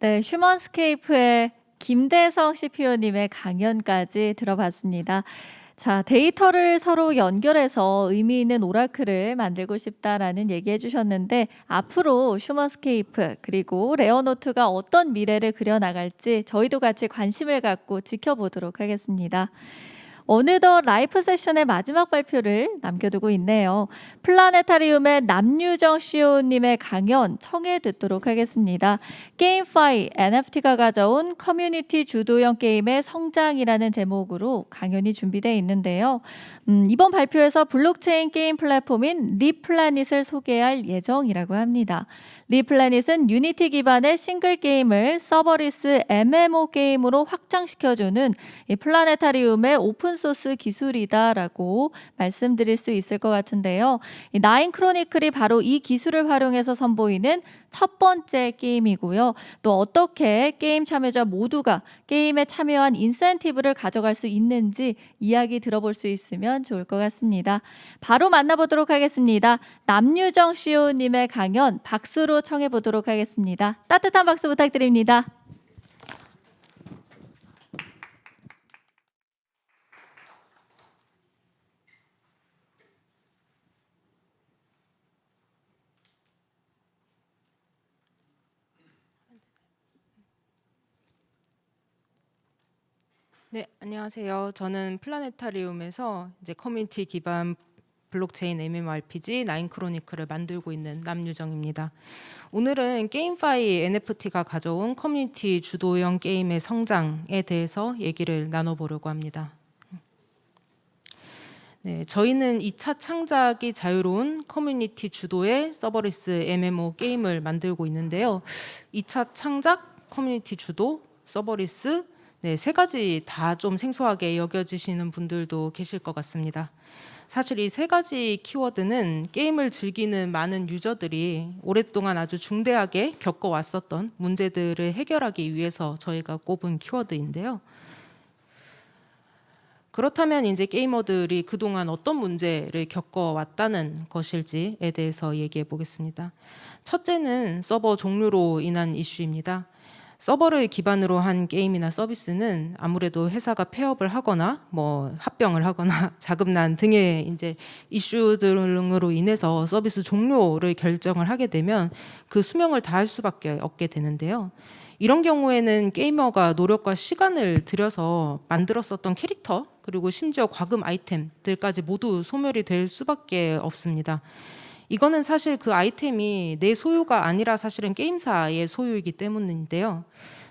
네, 휴먼스케이프의 김대성 CPO님의 강연까지 들어봤습니다. 자, 데이터를 서로 연결해서 의미 있는 오라클을 만들고 싶다라는 얘기 해 주셨는데, 앞으로 휴먼스케이프, 그리고 레어노트가 어떤 미래를 그려나갈지 저희도 같이 관심을 갖고 지켜보도록 하겠습니다. 어느덧 라이프 세션의 마지막 발표를 남겨두고 있네요. 플라네타리움의 남유정 CEO님의 강연 청해 듣도록 하겠습니다. 게임파이 NFT가 가져온 커뮤니티 주도형 게임의 성장이라는 제목으로 강연이 준비되어 있는데요. 음, 이번 발표에서 블록체인 게임 플랫폼인 리플라닛을 소개할 예정이라고 합니다. 리플래닛은 유니티 기반의 싱글 게임을 서버리스 MMO 게임으로 확장시켜주는 이 플라네타리움의 오픈 소스 기술이다라고 말씀드릴 수 있을 것 같은데요. 이 나인 크로니클이 바로 이 기술을 활용해서 선보이는 첫 번째 게임이고요. 또 어떻게 게임 참여자 모두가 게임에 참여한 인센티브를 가져갈 수 있는지 이야기 들어볼 수 있으면 좋을 것 같습니다. 바로 만나보도록 하겠습니다. 남유정 CEO님의 강연 박수로 청해 보도록 하겠습니다. 따뜻한 박수 부탁드립니다. 네, 안녕하세요. 저는 플라네타리움에서 이제 커뮤니티 기반 블록체인 MMORPG 나인 크로니클을 만들고 있는 남유정입니다. 오늘은 게임파이 NFT가 가져온 커뮤니티 주도형 게임의 성장에 대해서 얘기를 나눠보려고 합니다. 네, 저희는 2차 창작이 자유로운 커뮤니티 주도의 서버리스 MMO 게임을 만들고 있는데요. 2차 창작, 커뮤니티 주도, 서버리스 네, 세 가지 다 좀 생소하게 여겨지시는 분들도 계실 것 같습니다. 사실 이 세 가지 키워드는 게임을 즐기는 많은 유저들이 오랫동안 아주 중대하게 겪어왔었던 문제들을 해결하기 위해서 저희가 꼽은 키워드인데요. 그렇다면 이제 게이머들이 그동안 어떤 문제를 겪어왔다는 것일지에 대해서 얘기해 보겠습니다. 첫째는 서버 종료로 인한 이슈입니다. 서버를 기반으로 한 게임이나 서비스는 아무래도 회사가 폐업을 하거나 뭐 합병을 하거나 자금난 등의 이제 이슈들로 인해서 서비스 종료를 결정을 하게 되면 그 수명을 다할 수밖에 없게 되는데요. 이런 경우에는 게이머가 노력과 시간을 들여서 만들었었던 캐릭터 그리고 심지어 과금 아이템들까지 모두 소멸이 될 수밖에 없습니다. 이거는 사실 그 아이템이 내 소유가 아니라 사실은 게임사의 소유이기 때문인데요.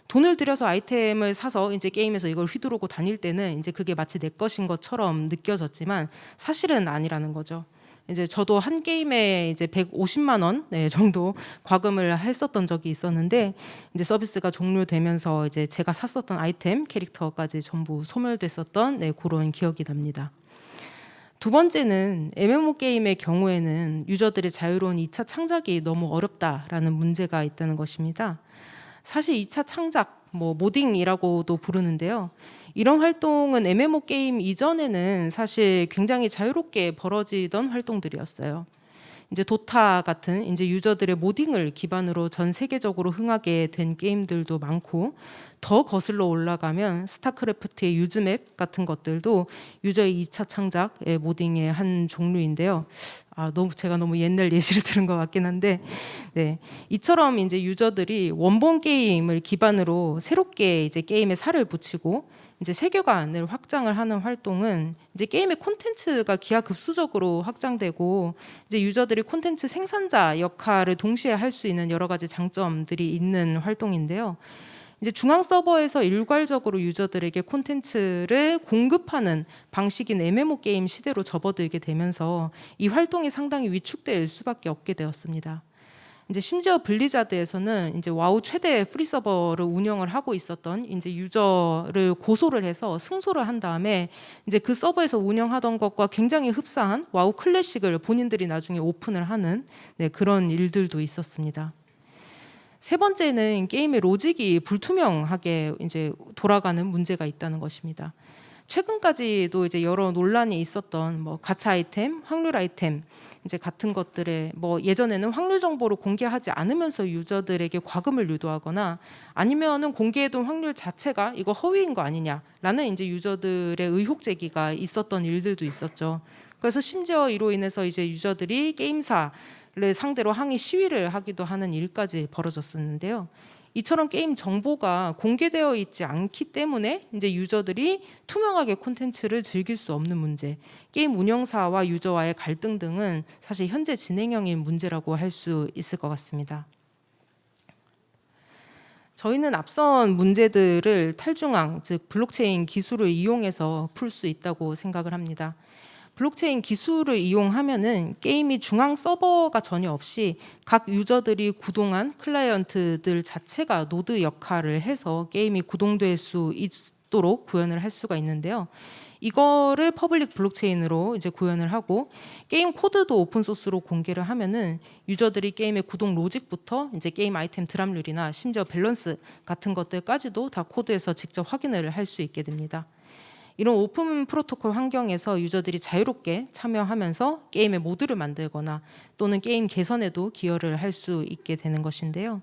돈을 들여서 아이템을 사서 이제 게임에서 이걸 휘두르고 다닐 때는 이제 그게 마치 내 것인 것처럼 느껴졌지만 사실은 아니라는 거죠. 이제 저도 한 게임에 이제 150만 원 네, 정도 과금을 했었던 적이 있었는데 이제 서비스가 종료되면서 이제 제가 샀었던 아이템 캐릭터까지 전부 소멸됐었던 네, 그런 기억이 납니다. 두 번째는 MMO 게임의 경우에는 유저들의 자유로운 2차 창작이 너무 어렵다라는 문제가 있다는 것입니다. 사실 2차 창작, 뭐 모딩이라고도 부르는데요. 이런 활동은 MMO 게임 이전에는 사실 굉장히 자유롭게 벌어지던 활동들이었어요. 이제 도타 같은 이제 유저들의 모딩을 기반으로 전 세계적으로 흥하게 된 게임들도 많고 더 거슬러 올라가면 스타크래프트의 유즈맵 같은 것들도 유저의 2차 창작의 모딩의 한 종류인데요. 아, 너무 제가 너무 옛날 예시를 들은 것 같긴 한데, 네 이처럼 이제 유저들이 원본 게임을 기반으로 새롭게 이제 게임에 살을 붙이고 이제 세계관을 확장을 하는 활동은 이제 게임의 콘텐츠가 기하급수적으로 확장되고 이제 유저들이 콘텐츠 생산자 역할을 동시에 할 수 있는 여러 가지 장점들이 있는 활동인데요. 이제 중앙 서버에서 일괄적으로 유저들에게 콘텐츠를 공급하는 방식인 MMO 게임 시대로 접어들게 되면서 이 활동이 상당히 위축될 수밖에 없게 되었습니다. 이제 심지어 블리자드에서는 이제 와우 최대 프리 서버를 운영을 하고 있었던 이제 유저를 고소를 해서 승소를 한 다음에 이제 그 서버에서 운영하던 것과 굉장히 흡사한 와우 클래식을 본인들이 나중에 오픈을 하는 네, 그런 일들도 있었습니다. 세 번째는 게임의 로직이 불투명하게 이제 돌아가는 문제가 있다는 것입니다. 최근까지도 이제 여러 논란이 있었던 뭐 가차 아이템, 확률 아이템 이제 같은 것들에 뭐 예전에는 확률 정보를 공개하지 않으면서 유저들에게 과금을 유도하거나 아니면은 공개해둔 확률 자체가 이거 허위인 거 아니냐라는 이제 유저들의 의혹 제기가 있었던 일들도 있었죠. 그래서 심지어 이로 인해서 이제 유저들이 게임사 를 상대로 항의 시위를 하기도 하는 일까지 벌어졌었는데요. 이처럼 게임 정보가 공개되어 있지 않기 때문에 이제 유저들이 투명하게 콘텐츠를 즐길 수 없는 문제, 게임 운영사와 유저와의 갈등 등은 사실 현재 진행형인 문제라고 할 수 있을 것 같습니다. 저희는 앞선 문제들을 탈중앙, 즉 블록체인 기술을 이용해서 풀 수 있다고 생각을 합니다. 블록체인 기술을 이용하면은 게임이 중앙 서버가 전혀 없이 각 유저들이 구동한 클라이언트들 자체가 노드 역할을 해서 게임이 구동될 수 있도록 구현을 할 수가 있는데요. 이거를 퍼블릭 블록체인으로 이제 구현을 하고 게임 코드도 오픈 소스로 공개를 하면은 유저들이 게임의 구동 로직부터 이제 게임 아이템 드랍률이나 심지어 밸런스 같은 것들까지도 다 코드에서 직접 확인을 할 수 있게 됩니다. 이런 오픈 프로토콜 환경에서 유저들이 자유롭게 참여하면서 게임의 모드를 만들거나 또는 게임 개선에도 기여를 할 수 있게 되는 것인데요.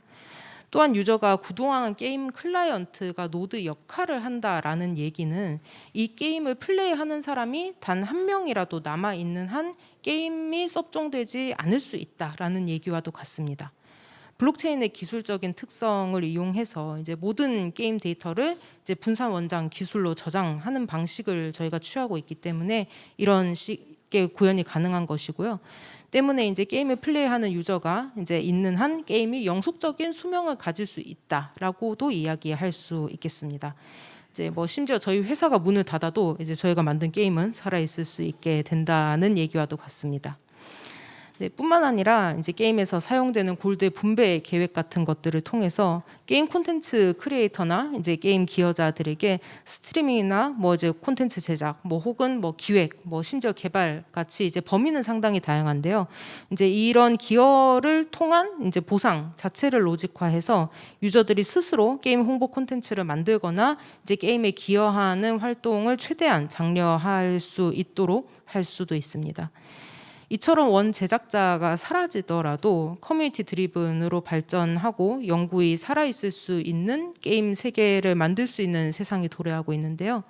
또한 유저가 그동안 게임 클라이언트가 노드 역할을 한다라는 얘기는 이 게임을 플레이하는 사람이 단 한 명이라도 남아 있는 한 게임이 섭종되지 않을 수 있다라는 얘기와도 같습니다. 블록체인의 기술적인 특성을 이용해서 이제 모든 게임 데이터를 이제 분산 원장 기술로 저장하는 방식을 저희가 취하고 있기 때문에 이런 식의 구현이 가능한 것이고요. 때문에 이제 게임을 플레이하는 유저가 이제 있는 한 게임이 영속적인 수명을 가질 수 있다라고도 이야기할 수 있겠습니다. 이제 뭐 심지어 저희 회사가 문을 닫아도 이제 저희가 만든 게임은 살아 있을 수 있게 된다는 얘기와도 같습니다. 네, 뿐만 아니라 이제 게임에서 사용되는 골드의 분배 계획 같은 것들을 통해서 게임 콘텐츠 크리에이터나 이제 게임 기여자들에게 스트리밍이나 뭐 이제 콘텐츠 제작, 뭐 혹은 뭐 기획, 뭐 심지어 개발 같이 이제 범위는 상당히 다양한데요. 이제 이런 기여를 통한 이제 보상 자체를 로직화해서 유저들이 스스로 게임 홍보 콘텐츠를 만들거나 이제 게임에 기여하는 활동을 최대한 장려할 수 있도록 할 수도 있습니다. 이처럼 원 제작자가 사라지더라도 커뮤니티 드리븐으로 발전하고 영구히 살아있을 수 있는 게임 세계를 만들 수 있는 세상이 도래하고 있는데요.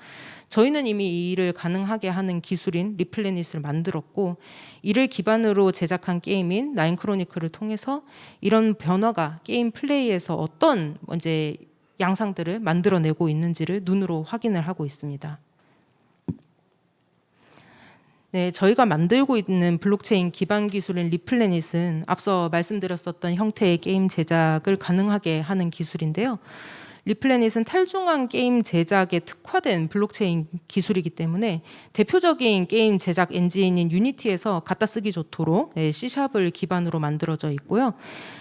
저희는 이미 이 일을 가능하게 하는 기술인 리플래닛을 만들었고 이를 기반으로 제작한 게임인 나인 크로니클을 통해서 이런 변화가 게임 플레이에서 어떤 이제 양상들을 만들어내고 있는지를 눈으로 확인을 하고 있습니다. 네, 저희가 만들고 있는 블록체인 기반 기술인 리플래닛은 앞서 말씀드렸었던 형태의 게임 제작을 가능하게 하는 기술인데요. 리플래닛은 탈중앙 게임 제작에 특화된 블록체인 기술이기 때문에 대표적인 게임 제작 엔진인 유니티에서 갖다 쓰기 좋도록 네, C샵을 기반으로 만들어져 있고요.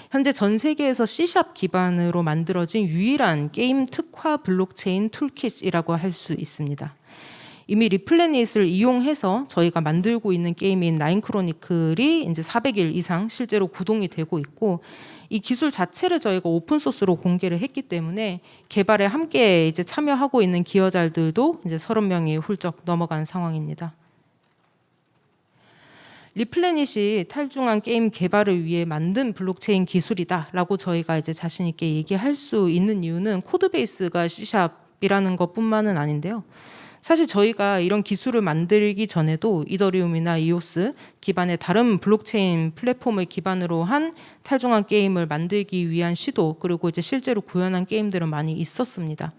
현재 전 세계에서 C샵 기반으로 만들어진 유일한 게임 특화 블록체인 툴킷이라고 할 수 있습니다. 이미 리플래닛을 이용해서 저희가 만들고 있는 게임인 나인 크로니클이 이제 400일 이상 실제로 구동이 되고 있고 이 기술 자체를 저희가 오픈 소스로 공개를 했기 때문에 개발에 함께 이제 참여하고 있는 기여자들도 이제 30명이 훌쩍 넘어간 상황입니다. 리플래닛이 탈중앙 게임 개발을 위해 만든 블록체인 기술이다라고 저희가 이제 자신 있게 얘기할 수 있는 이유는 코드 베이스가 C샵이라는 것뿐만은 아닌데요. 사실 저희가 이런 기술을 만들기 전에도 이더리움이나 이오스 기반의 다른 블록체인 플랫폼을 기반으로 한 탈중앙 게임을 만들기 위한 시도 그리고 이제 실제로 구현한 게임들은 많이 있었습니다.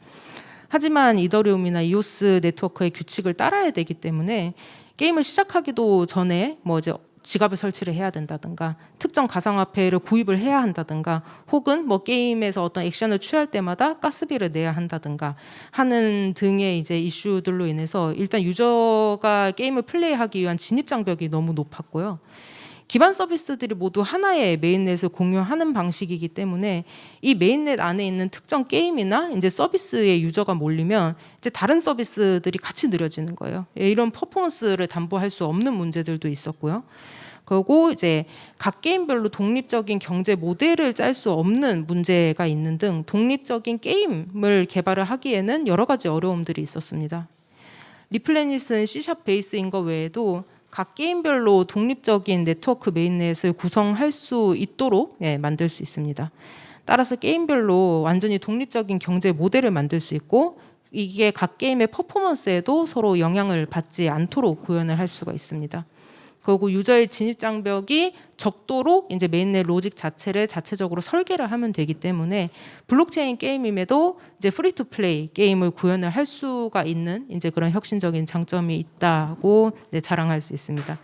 하지만 이더리움이나 이오스 네트워크의 규칙을 따라야 되기 때문에 게임을 시작하기도 전에 뭐 이제 지갑을 설치를 해야 된다든가 특정 가상화폐를 구입을 해야 한다든가 혹은 뭐 게임에서 어떤 액션을 취할 때마다 가스비를 내야 한다든가 하는 등의 이제 이슈들로 인해서 일단 유저가 게임을 플레이하기 위한 진입 장벽이 너무 높았고요. 기반 서비스들이 모두 하나의 메인넷을 공유하는 방식이기 때문에 이 메인넷 안에 있는 특정 게임이나 이제 서비스의 유저가 몰리면 이제 다른 서비스들이 같이 느려지는 거예요. 예, 이런 퍼포먼스를 담보할 수 없는 문제들도 있었고요. 그리고 이제 각 게임별로 독립적인 경제 모델을 짤 수 없는 문제가 있는 등 독립적인 게임을 개발을 하기에는 여러 가지 어려움들이 있었습니다. 리플래닛은 C샵 베이스인 것 외에도 각 게임별로 독립적인 네트워크 메인넷을 구성할 수 있도록 예, 만들 수 있습니다. 따라서 게임별로 완전히 독립적인 경제 모델을 만들 수 있고 이게 각 게임의 퍼포먼스에도 서로 영향을 받지 않도록 구현을 할 수가 있습니다. 그리고 유저의 진입 장벽이 적도록 이제 메인넷 로직 자체를 자체적으로 설계를 하면 되기 때문에 블록체인 게임임에도 이제 프리 투 플레이 게임을 구현을 할 수가 있는 이제 그런 혁신적인 장점이 있다고 네, 자랑할 수 있습니다.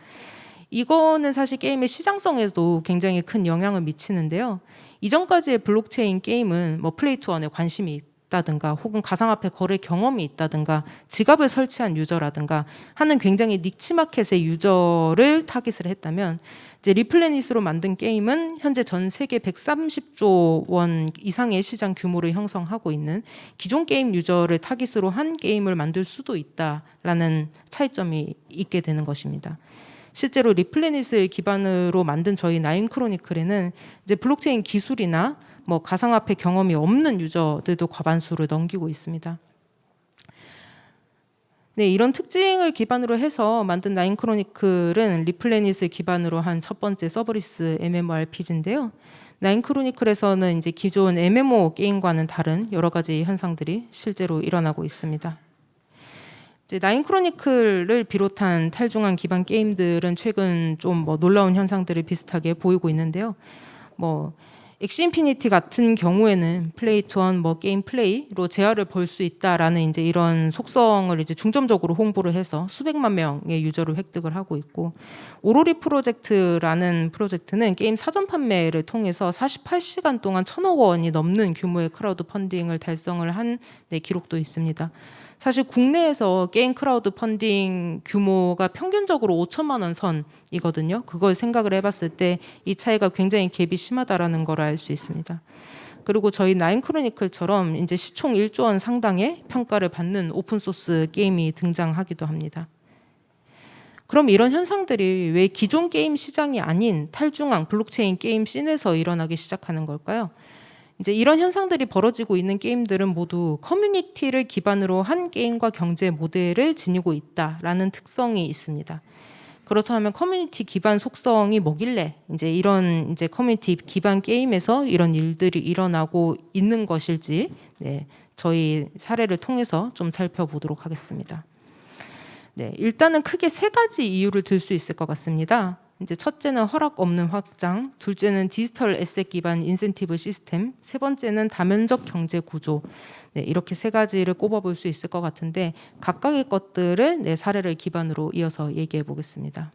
이거는 사실 게임의 시장성에도 굉장히 큰 영향을 미치는데요. 이전까지의 블록체인 게임은 뭐 플레이 투 원에 관심이 있다든가 혹은 가상화폐 거래 경험이 있다든가 지갑을 설치한 유저라든가 하는 굉장히 닉치 마켓의 유저를 타깃을 했다면 이제 리플래닛으로 만든 게임은 현재 전 세계 130조 원 이상의 시장 규모를 형성하고 있는 기존 게임 유저를 타깃으로 한 게임을 만들 수도 있다라는 차이점이 있게 되는 것입니다. 실제로 리플래닛을 기반으로 만든 저희 나인 크로니클에는 이제 블록체인 기술이나 뭐 가상화폐 경험이 없는 유저들도 과반수를 넘기고 있습니다. 네, 이런 특징을 기반으로 해서 만든 나인 크로니클은 리플래닛을 기반으로 한 첫 번째 서브리스 MMORPG인데요. 나인 크로니클에서는 이제 기존 MMO 게임과는 다른 여러 가지 현상들이 실제로 일어나고 있습니다. 이제 나인 크로니클을 비롯한 탈중앙 기반 게임들은 최근 좀 뭐 놀라운 현상들을 비슷하게 보이고 있는데요. 뭐 엑시 인피니티 같은 경우에는 플레이 투원 뭐 게임 플레이로 재화를 벌수 있다라는 이제 이런 속성을 이제 중점적으로 홍보를 해서 수백만 명의 유저를 획득을 하고 있고 오로리 프로젝트라는 프로젝트는 게임 사전 판매를 통해서 48시간 동안 천억 원이 넘는 규모의 크라우드 펀딩을 달성을 한 네, 기록도 있습니다. 사실 국내에서 게임 크라우드 펀딩 규모가 평균적으로 5천만 원 선이거든요. 그걸 생각을 해봤을 때 이 차이가 굉장히 갭이 심하다라는 걸 알 수 있습니다. 그리고 저희 나인 크로니클처럼 이제 시총 1조 원 상당의 평가를 받는 오픈 소스 게임이 등장하기도 합니다. 그럼 이런 현상들이 왜 기존 게임 시장이 아닌 탈중앙 블록체인 게임 씬에서 일어나기 시작하는 걸까요? 이제 이런 현상들이 벌어지고 있는 게임들은 모두 커뮤니티를 기반으로 한 게임과 경제 모델을 지니고 있다라는 특성이 있습니다. 그렇다면 커뮤니티 기반 속성이 뭐길래 이제 이런 이제 커뮤니티 기반 게임에서 이런 일들이 일어나고 있는 것일지 네, 저희 사례를 통해서 좀 살펴보도록 하겠습니다. 네, 일단은 크게 세 가지 이유를 들 수 있을 것 같습니다. 이제 첫째는 허락 없는 확장, 둘째는 디지털 에셋 기반 인센티브 시스템, 세 번째는 다면적 경제 구조. 네, 이렇게 세 가지를 꼽아볼 수 있을 것 같은데 각각의 것들을 네, 사례를 기반으로 이어서 얘기해 보겠습니다.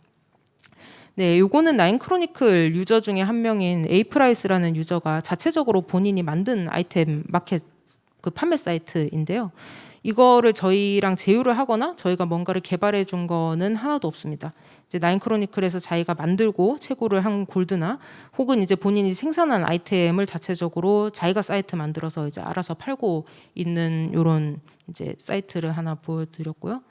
네, 요거는 나인 크로니클 유저 중에 한 명인 에이프라이스라는 유저가 자체적으로 본인이 만든 아이템 마켓 그 판매 사이트인데요. 이거를 저희랑 제휴를 하거나 저희가 뭔가를 개발해 준 거는 하나도 없습니다. 이제 나인 크로니클에서 자기가 만들고 채굴을 한 골드나 혹은 이제 본인이 생산한 아이템을 자체적으로 자기가 사이트 만들어서 이제 알아서 팔고 있는 요런 이제 사이트를 하나 보여드렸고요.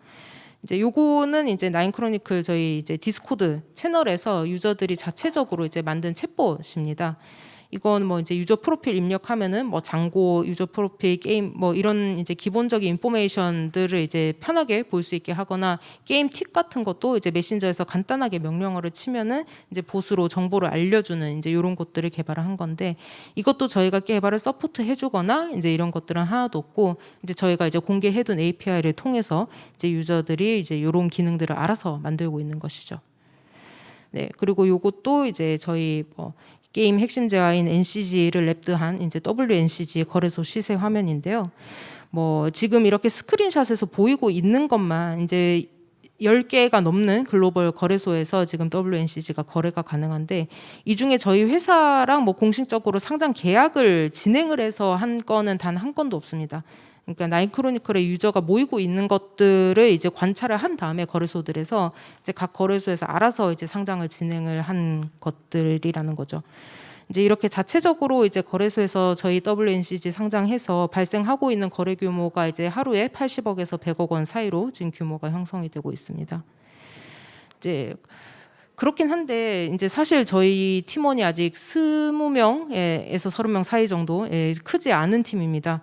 이제 요거는 이제 나인 크로니클 저희 이제 디스코드 채널에서 유저들이 자체적으로 이제 만든 챗봇입니다. 이건 뭐 이제 유저 프로필 입력하면은 뭐 장고, 유저 프로필, 게임 뭐 이런 이제 기본적인 인포메이션들을 이제 편하게 볼 수 있게 하거나 게임 팁 같은 것도 이제 메신저에서 간단하게 명령어를 치면은 이제 보스로 정보를 알려주는 이제 이런 것들을 개발을 한 건데 이것도 저희가 개발을 서포트 해주거나 이제 이런 것들은 하나도 없고 이제 저희가 이제 공개해둔 API를 통해서 이제 유저들이 이제 이런 기능들을 알아서 만들고 있는 것이죠. 네 그리고 요것도 이제 저희 뭐 게임 핵심 재화인 NCG를 랩드한 이제 WNCG 거래소 시세 화면인데요. 뭐 지금 이렇게 스크린샷에서 보이고 있는 것만 이제 10개가 넘는 글로벌 거래소에서 지금 WNCG가 거래가 가능한데 이 중에 저희 회사랑 뭐 공식적으로 상장 계약을 진행을 해서 한 건은 단 한 건도 없습니다. 그러니까 나이크로니클의 유저가 모이고 있는 것들을 이제 관찰을 한 다음에 거래소들에서 이제 각 거래소에서 알아서 이제 상장을 진행을 한 것들이라는 거죠. 이제 이렇게 자체적으로 이제 거래소에서 저희 WNCG 상장해서 발생하고 있는 거래 규모가 이제 하루에 80억에서 100억 원 사이로 지금 규모가 형성이 되고 있습니다. 이제 그렇긴 한데 이제 사실 저희 팀원이 아직 20명에서 30명 사이 정도 예, 크지 않은 팀입니다.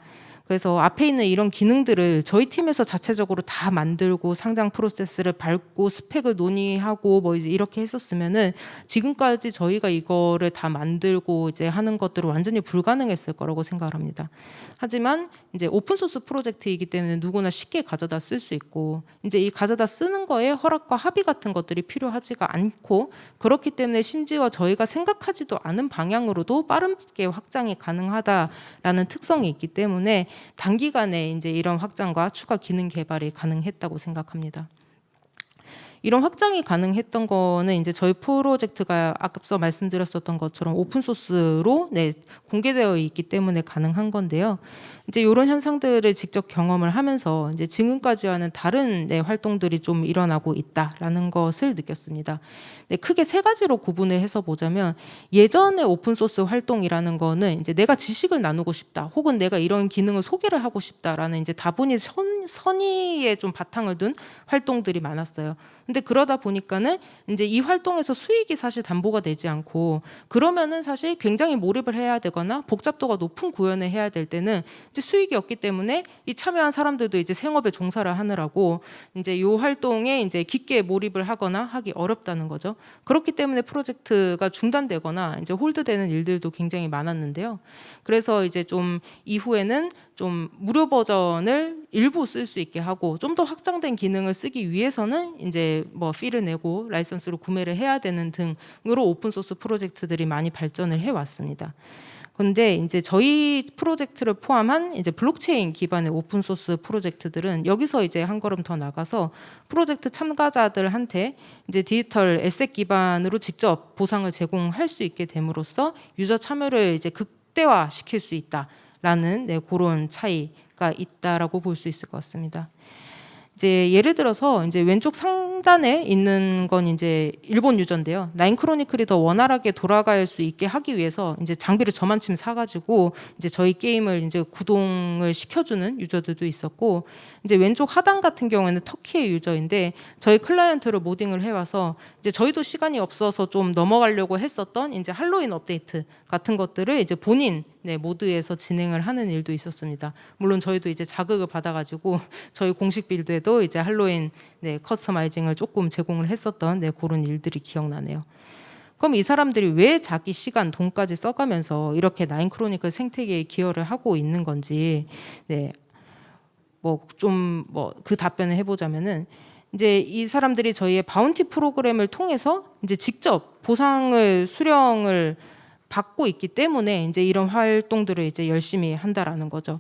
그래서 앞에 있는 이런 기능들을 저희 팀에서 자체적으로 다 만들고 상장 프로세스를 밟고 스펙을 논의하고 뭐 이제 이렇게 했었으면은 지금까지 저희가 이거를 다 만들고 이제 하는 것들은 완전히 불가능했을 거라고 생각을 합니다. 하지만 이제 오픈 소스 프로젝트이기 때문에 누구나 쉽게 가져다 쓸 수 있고 이제 이 가져다 쓰는 거에 허락과 합의 같은 것들이 필요하지가 않고 그렇기 때문에 심지어 저희가 생각하지도 않은 방향으로도 빠르게 확장이 가능하다라는 특성이 있기 때문에 단기간에 이제 이런 확장과 추가 기능 개발이 가능했다고 생각합니다. 이런 확장이 가능했던 거는 이제 저희 프로젝트가 앞서 말씀드렸었던 것처럼 오픈 소스로 네, 공개되어 있기 때문에 가능한 건데요. 이제 이런 현상들을 직접 경험을 하면서 이제 지금까지와는 다른 네, 활동들이 좀 일어나고 있다라는 것을 느꼈습니다. 네, 크게 세 가지로 구분을 해서 보자면 예전의 오픈 소스 활동이라는 거는 이제 내가 지식을 나누고 싶다, 혹은 내가 이런 기능을 소개를 하고 싶다라는 이제 다분히 선, 선의에 좀 바탕을 둔 활동들이 많았어요. 근데 그러다 보니까는 이제 이 활동에서 수익이 사실 담보가 되지 않고 그러면은 사실 굉장히 몰입을 해야 되거나 복잡도가 높은 구현을 해야 될 때는 이제 수익이 없기 때문에 이 참여한 사람들도 이제 생업에 종사를 하느라고 이제 요 활동에 이제 깊게 몰입을 하거나 하기 어렵다는 거죠. 그렇기 때문에 프로젝트가 중단되거나 이제 홀드되는 일들도 굉장히 많았는데요. 그래서 이제 좀 이후에는 좀 무료 버전을 일부 쓸 수 있게 하고 좀 더 확장된 기능을 쓰기 위해서는 이제 뭐 피를 내고 라이선스로 구매를 해야 되는 등으로 오픈 소스 프로젝트들이 많이 발전을 해 왔습니다. 근데 이제 저희 프로젝트를 포함한 이제 블록체인 기반의 오픈 소스 프로젝트들은 여기서 이제 한 걸음 더 나가서 프로젝트 참가자들한테 이제 디지털 에셋 기반으로 직접 보상을 제공할 수 있게 됨으로써 유저 참여를 이제 극대화 시킬 수 있다라는 네, 그런 차이가 있다라고 볼 수 있을 것 같습니다. 이제 예를 들어서 이제 왼쪽 상단에 있는 건 이제 일본 유저인데요. 나인 크로니클이 더 원활하게 돌아갈 수 있게 하기 위해서 이제 장비를 저만큼 사가지고 이제 저희 게임을 이제 구동을 시켜주는 유저들도 있었고 이제 왼쪽 하단 같은 경우에는 터키의 유저인데 저희 클라이언트를 모딩을 해와서 이제 저희도 시간이 없어서 좀 넘어가려고 했었던 이제 할로윈 업데이트 같은 것들을 이제 본인 네, 모드에서 진행을 하는 일도 있었습니다. 물론 저희도 이제 자극을 받아가지고 저희 공식 빌드에도 이제 할로윈 네, 커스터마이징을 조금 제공을 했었던 네, 그런 일들이 기억나네요. 그럼 이 사람들이 왜 자기 시간, 돈까지 써가면서 이렇게 나인 크로니클 생태계에 기여를 하고 있는 건지, 네, 뭐 좀 뭐 그 답변을 해보자면은 이제 이 사람들이 저희의 바운티 프로그램을 통해서 이제 직접 보상을 수령을 받고 있기 때문에 이제 이런 활동들을 이제 열심히 한다라는 거죠.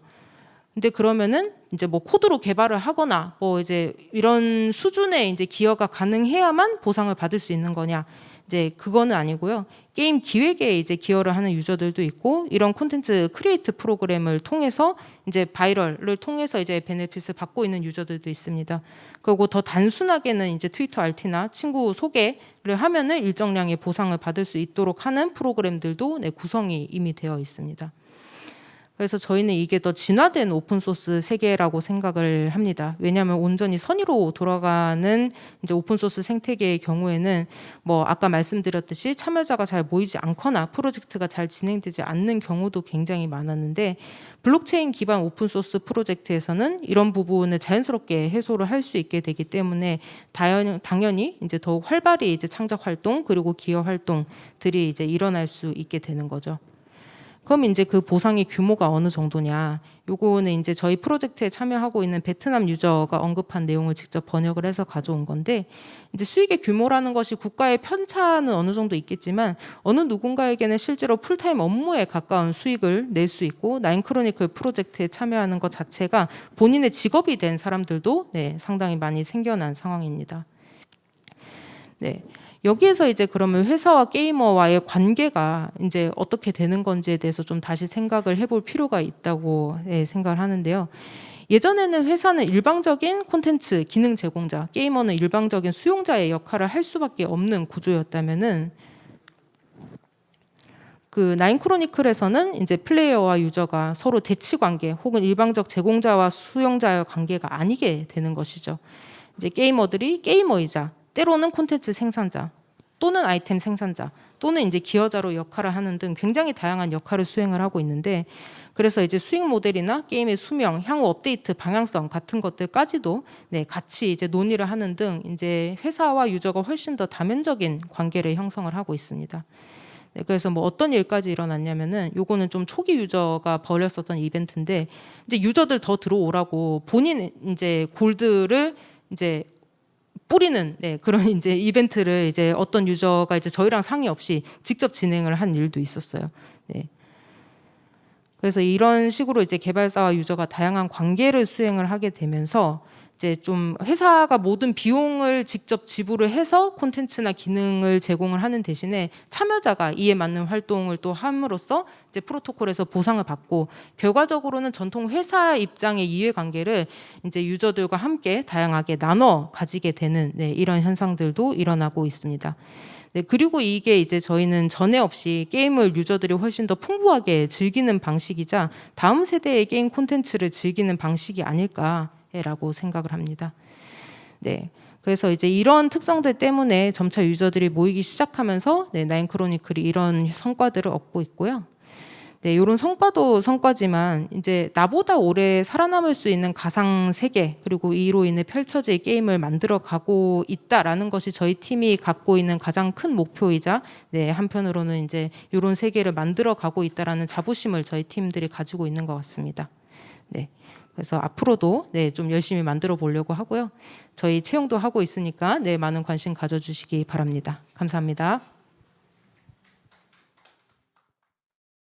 근데 그러면은 이제 뭐 코드로 개발을 하거나 뭐 이제 이런 수준의 이제 기여가 가능해야만 보상을 받을 수 있는 거냐? 이제 그거는 아니고요. 게임 기획에 이제 기여를 하는 유저들도 있고 이런 콘텐츠 크리에이트 프로그램을 통해서 이제 바이럴을 통해서 이제 베네핏을 받고 있는 유저들도 있습니다. 그리고 더 단순하게는 이제 트위터 RT나 친구 소개를 하면은 일정량의 보상을 받을 수 있도록 하는 프로그램들도 네, 구성이 이미 되어 있습니다. 그래서 저희는 이게 더 진화된 오픈 소스 세계라고 생각을 합니다. 왜냐하면 온전히 선의로 돌아가는 이제 오픈 소스 생태계의 경우에는 뭐 아까 말씀드렸듯이 참여자가 잘 모이지 않거나 프로젝트가 잘 진행되지 않는 경우도 굉장히 많았는데 블록체인 기반 오픈 소스 프로젝트에서는 이런 부분을 자연스럽게 해소를 할 수 있게 되기 때문에 당연히 이제 더욱 활발히 이제 창작 활동 그리고 기여 활동들이 이제 일어날 수 있게 되는 거죠. 그럼 이제 그 보상의 규모가 어느 정도냐? 요거는 이제 저희 프로젝트에 참여하고 있는 베트남 유저가 언급한 내용을 직접 번역을 해서 가져온 건데 이제 수익의 규모라는 것이 국가의 편차는 어느 정도 있겠지만 어느 누군가에게는 실제로 풀타임 업무에 가까운 수익을 낼 수 있고 나인 크로니클 프로젝트에 참여하는 것 자체가 본인의 직업이 된 사람들도 네, 상당히 많이 생겨난 상황입니다. 네. 여기에서 이제 그러면 회사와 게이머와의 관계가 이제 어떻게 되는 건지에 대해서 좀 다시 생각을 해볼 필요가 있다고 예, 생각을 하는데요. 예전에는 회사는 일방적인 콘텐츠 기능 제공자, 게이머는 일방적인 수용자의 역할을 할 수밖에 없는 구조였다면은 그 나인 크로니클에서는 이제 플레이어와 유저가 서로 대치 관계 혹은 일방적 제공자와 수용자의 관계가 아니게 되는 것이죠. 이제 게이머들이 게이머이자 때로는 콘텐츠 생산자 또는 아이템 생산자 또는 이제 기여자로 역할을 하는 등 굉장히 다양한 역할을 수행을 하고 있는데 그래서 이제 수익 모델이나 게임의 수명, 향후 업데이트 방향성 같은 것들까지도 네, 같이 이제 논의를 하는 등 이제 회사와 유저가 훨씬 더 다면적인 관계를 형성을 하고 있습니다. 네, 그래서 뭐 어떤 일까지 일어났냐면은 요거는 좀 초기 유저가 벌였었던 이벤트인데 이제 유저들 더 들어오라고 본인 이제 골드를 이제 뿌리는 네, 그런 이제 이벤트를 이제 어떤 유저가 이제 저희랑 상의 없이 직접 진행을 한 일도 있었어요. 네. 그래서 이런 식으로 이제 개발사와 유저가 다양한 관계를 수행을 하게 되면서 이제 좀 회사가 모든 비용을 직접 지불을 해서 콘텐츠나 기능을 제공을 하는 대신에 참여자가 이에 맞는 활동을 또 함으로써 이제 프로토콜에서 보상을 받고 결과적으로는 전통 회사 입장의 이해관계를 이제 유저들과 함께 다양하게 나눠 가지게 되는 네, 이런 현상들도 일어나고 있습니다. 네, 그리고 이게 이제 저희는 전에 없이 게임을 유저들이 훨씬 더 풍부하게 즐기는 방식이자 다음 세대의 게임 콘텐츠를 즐기는 방식이 아닐까 라고 생각을 합니다. 네. 그래서 이제 이런 특성들 때문에 점차 유저들이 모이기 시작하면서 네, 나인 크로니클이 이런 성과들을 얻고 있고요. 네, 이런 성과도 성과지만 이제 나보다 오래 살아남을 수 있는 가상 세계 그리고 이로 인해 펼쳐질 게임을 만들어 가고 있다라는 것이 저희 팀이 갖고 있는 가장 큰 목표이자 네, 한편으로는 이제 이런 세계를 만들어 가고 있다라는 자부심을 저희 팀들이 가지고 있는 것 같습니다. 네. 그래서 앞으로도 네, 좀 열심히 만들어 보려고 하고요. 저희 채용도 하고 있으니까 네, 많은 관심 가져 주시기 바랍니다. 감사합니다.